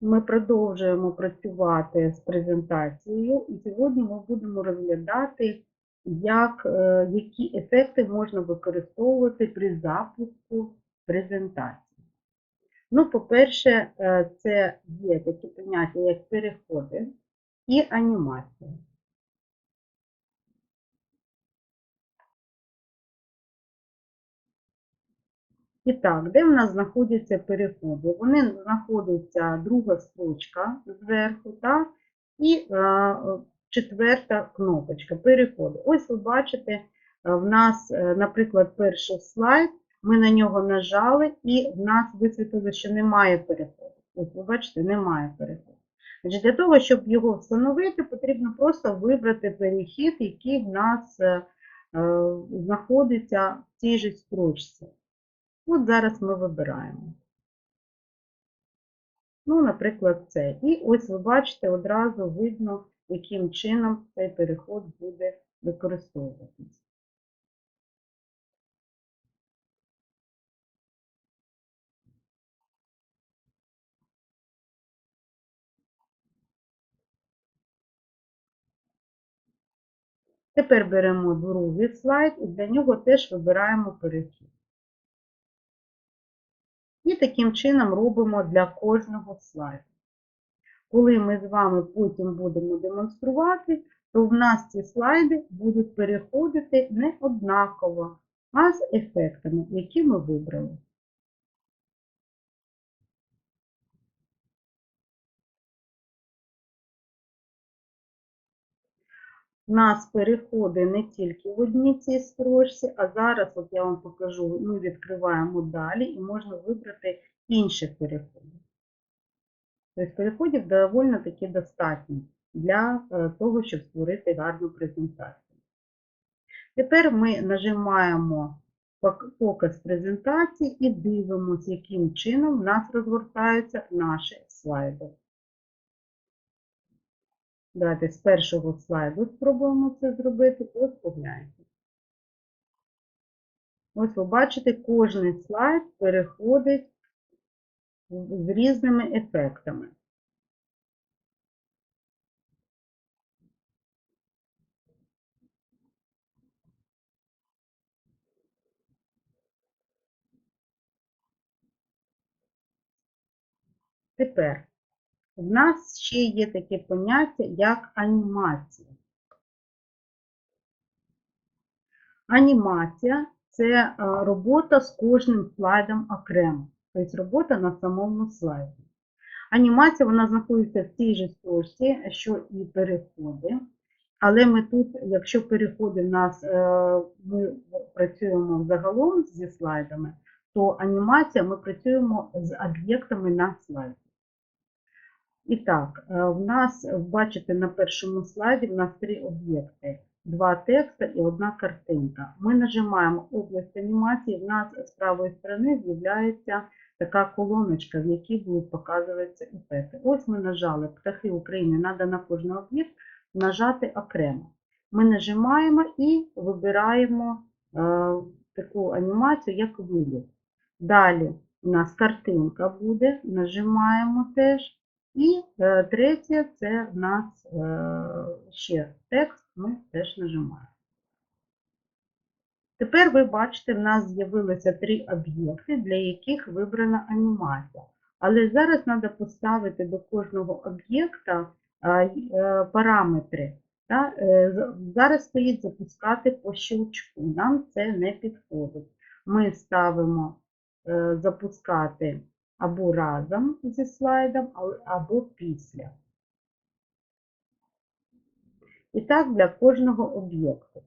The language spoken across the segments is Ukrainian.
Ми продовжуємо працювати з презентацією, і сьогодні ми будемо розглядати, як, е, які ефекти можна використовувати при запуску презентації. Ну, по-перше, е, це є такі поняття, як переходи і анімація. І так, де в нас знаходяться переходи? Вони знаходяться друга строчка зверху, так? і е, четверта кнопочка переходи. Ось ви бачите, е, в нас, е, наприклад, перший слайд, ми на нього нажали, і в нас висвітило, що немає переходу. Ось ви бачите, немає переходу. Значить, Для того, щоб його встановити, потрібно просто вибрати перехід, який в нас знаходиться в цій же строчці. От зараз ми вибираємо. Ну, наприклад, це. І ось ви бачите, одразу видно, яким чином цей переход буде використовуватися. Тепер беремо другий слайд і для нього теж вибираємо перехід. І таким чином робимо для кожного слайду. Коли ми з вами потім будемо демонструвати, то в нас ці слайди будуть переходити не однаково, а з ефектами, які ми вибрали. У нас переходи не тільки в одній цій строчці, а зараз, от я вам покажу, ми відкриваємо далі і можна вибрати інші переходи. Тобто переходів доволі таки достатньо для е, того, щоб створити гарну презентацію. Тепер ми нажимаємо показ презентації і дивимося, яким чином в нас розгортаються наші слайди. Давайте з першого слайду спробуємо це зробити. Погляньте. Ось ви бачите, кожний слайд переходить з різними ефектами. Тепер в нас ще є таке поняття, як анімація. Анімація це е, робота з кожним слайдом окремо, тобто робота на самому слайді. Анімація вона знаходиться в тій же строчці, що і переходи. Але ми тут, якщо переходи в нас, е, ми працюємо загалом зі слайдами, то анімація ми працюємо з об'єктами на слайді. І так, е, в нас, бачите, на першому слайді в нас три об'єкти, два текста і одна картинка. Ми нажимаємо область анімації, в нас з правої сторони з'являється така колоночка, в якій будуть показуватися ефекти. Ось ми нажали птахи України, треба на кожен об'єкт нажати окремо. Ми нажимаємо і вибираємо е, таку анімацію, як виліт. Далі у нас картинка буде, нажимаємо теж. І е, третє це в нас е, ще текст, ми теж нажимаємо. Тепер ви бачите, в нас з'явилося три об'єкти, для яких вибрана анімація. Але зараз треба поставити до кожного об'єкта е, параметри. Зараз стоїть запускати по щелчку, нам це не підходить. Ми ставимо запускати або разом зі слайдом, або після. І так для кожного об'єкту.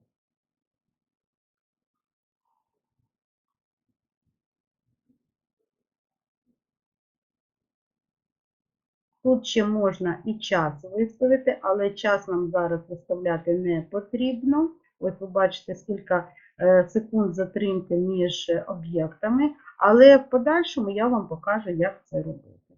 Тут ще можна і час виставити, але час нам зараз виставляти не потрібно. Ось ви бачите, скільки е, секунд затримки між е, об'єктами, але в подальшому я вам покажу, як це робити.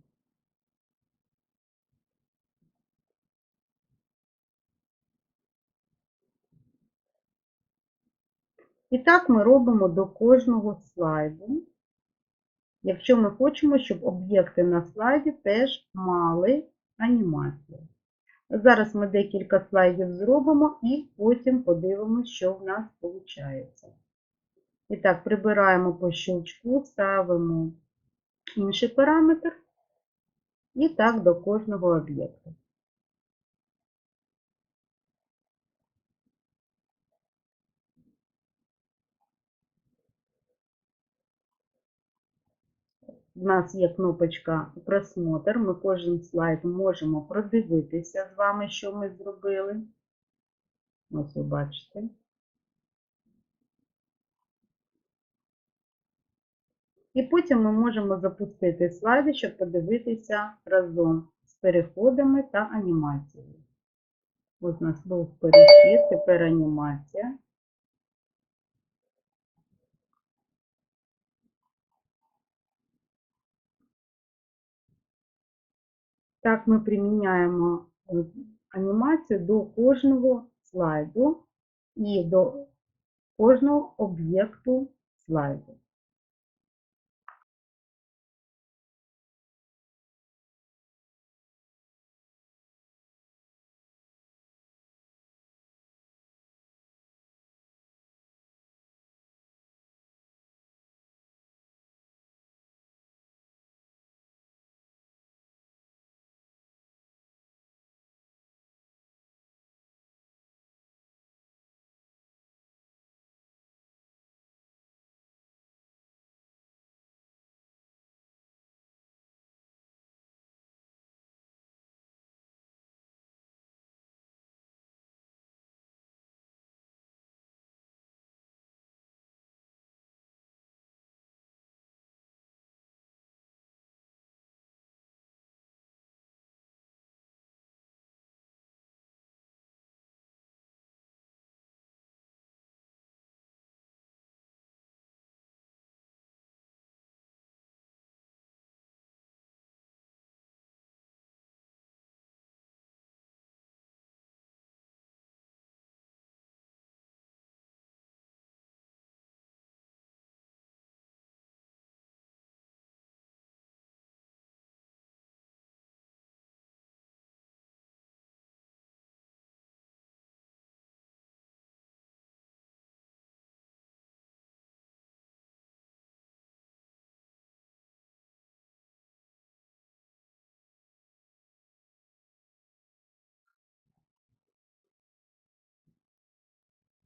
І так ми робимо до кожного слайду. якщо ми хочемо, щоб об'єкти на слайді теж мали анімацію. Зараз ми декілька слайдів зробимо і потім подивимося, що в нас виходить. І так, прибираємо по щелчку, ставимо інший параметр і так до кожного об'єкту. У нас є кнопочка просмотр. Ми кожен слайд можемо продивитися з вами, що ми зробили. Ось ви бачите. І потім ми можемо запустити слайди, щоб подивитися разом з переходами та анімацією. Ось у нас перехід, тепер анімація. Так ми приміняємо е, анімацію до кожного слайду і до кожного об'єкту слайду.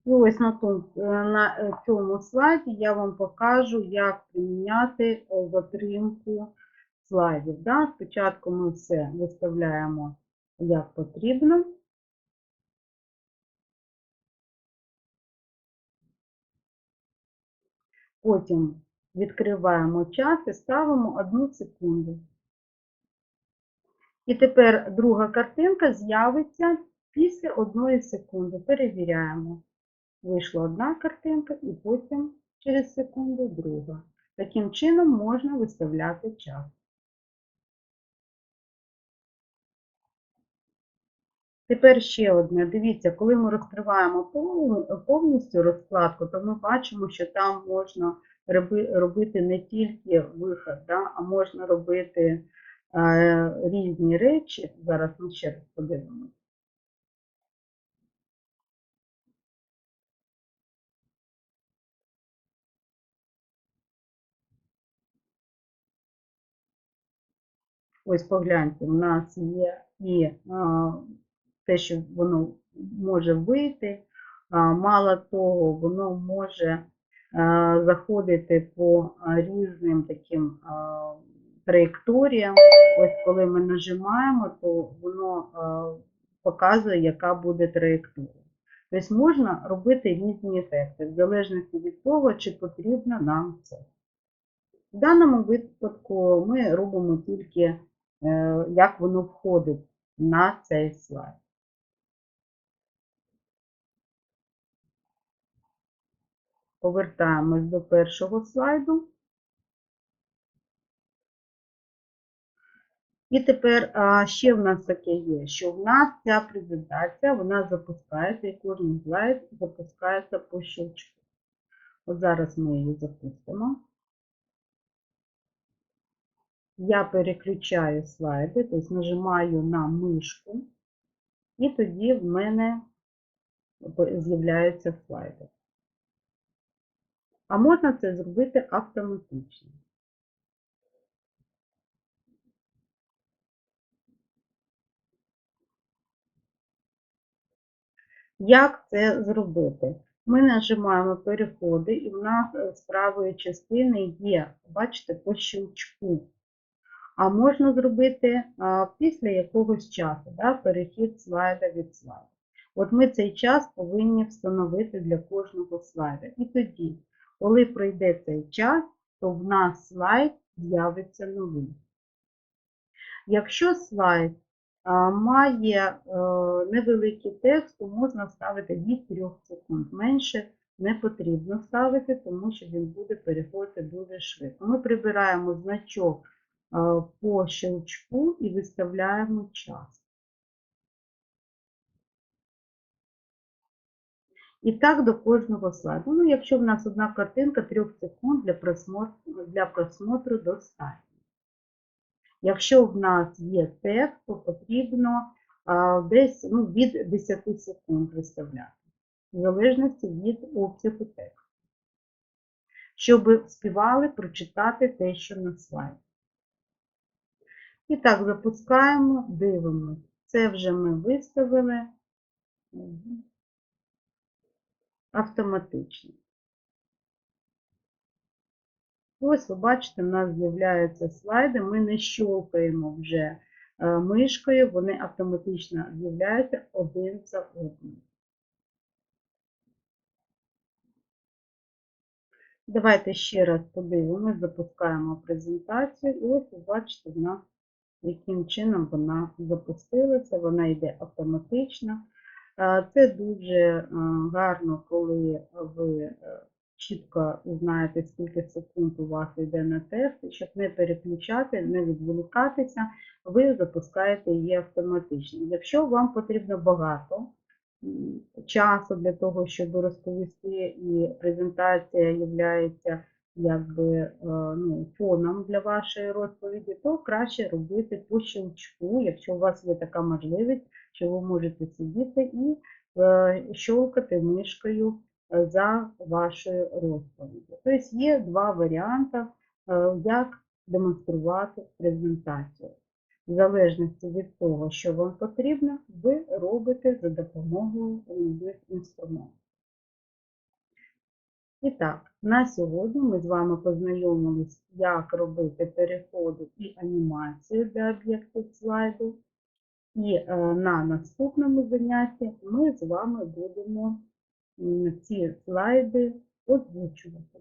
І ось на тому, на е, цьому слайді я вам покажу, як приміняти е, затримку слайдів. Да? Спочатку ми все виставляємо як потрібно. Потім відкриваємо час і ставимо 1 секунду. І тепер друга картинка з'явиться після 1 секунди. Перевіряємо. Вийшла одна картинка і потім через секунду друга. Таким чином можна виставляти час. Тепер ще одне. Дивіться, коли ми розкриваємо повністю розкладку, то ми бачимо, що там можна робити не тільки виход, да, а можна робити е, різні речі. Зараз ми ще раз подивимося. Ось погляньте, у нас є і а, те, що воно може вийти. А, мало того, воно може а, заходити по різним таким а, траєкторіям. Ось коли ми нажимаємо, то воно а, показує, яка буде траєкторія. Тобто можна робити різні ефекти, в залежності від того, чи потрібно нам це. В даному випадку ми робимо тільки як воно входить на цей слайд. Повертаємось до першого слайду. І тепер ще в нас таке є, що в нас ця презентація, вона запускається, і кожен слайд запускається по щелчку. От зараз ми її запустимо. Я переключаю слайди, тобто нажимаю на мишку, і тоді в мене з'являються слайди. А можна це зробити автоматично. Як це зробити? Ми нажимаємо переходи, і в нас з правої частини є, бачите, по щелчку. А можна зробити після якогось часу, да, перехід слайда від слайду. От ми цей час повинні встановити для кожного слайда. І тоді, коли пройде цей час, то в нас слайд з'явиться новий. Якщо слайд має е, невеликий текст, то можна ставити від 3 секунд. Менше не потрібно ставити, тому що він буде переходити дуже швидко. Ми прибираємо значок по щелчку і виставляємо час. І так до кожного слайду. Ну, якщо в нас одна картинка 3 секунд для просмотру, для просмотру достатньо. Якщо в нас є текст, то потрібно а, десь ну, від 10 секунд виставляти, в залежності від обсягу тексту, щоб співали прочитати те, що на слайді. І так, запускаємо, дивимося. Це вже ми виставили автоматично. Ось ви бачите, в нас з'являються слайди, ми не щелкаємо вже е, мишкою, вони автоматично з'являються один за одним. Давайте ще раз подивимось, запускаємо презентацію, і ось ви бачите, в нас, яким чином вона запустилася, вона йде автоматично. Це дуже е, гарно, коли ви е, чітко знаєте, скільки секунд у вас йде на тест, щоб не переключати, не відволікатися, ви запускаєте її автоматично. Якщо вам потрібно багато часу для того, щоб розповісти, і презентація є якби е, ну, фоном для вашої розповіді, то краще робити по щелчку, якщо у вас є така можливість, що ви можете сидіти і е, щелкати мишкою е, за вашою розповіддю. Тобто є два варіанти, як демонструвати презентацію. В залежності від того, що вам потрібно, ви робите за допомогою різних інструментів. І так, на сьогодні ми з вами познайомились, як робити переходи і анімацію для об'єктів слайду. І е, на наступному занятті ми з вами будемо ці слайди озвучувати.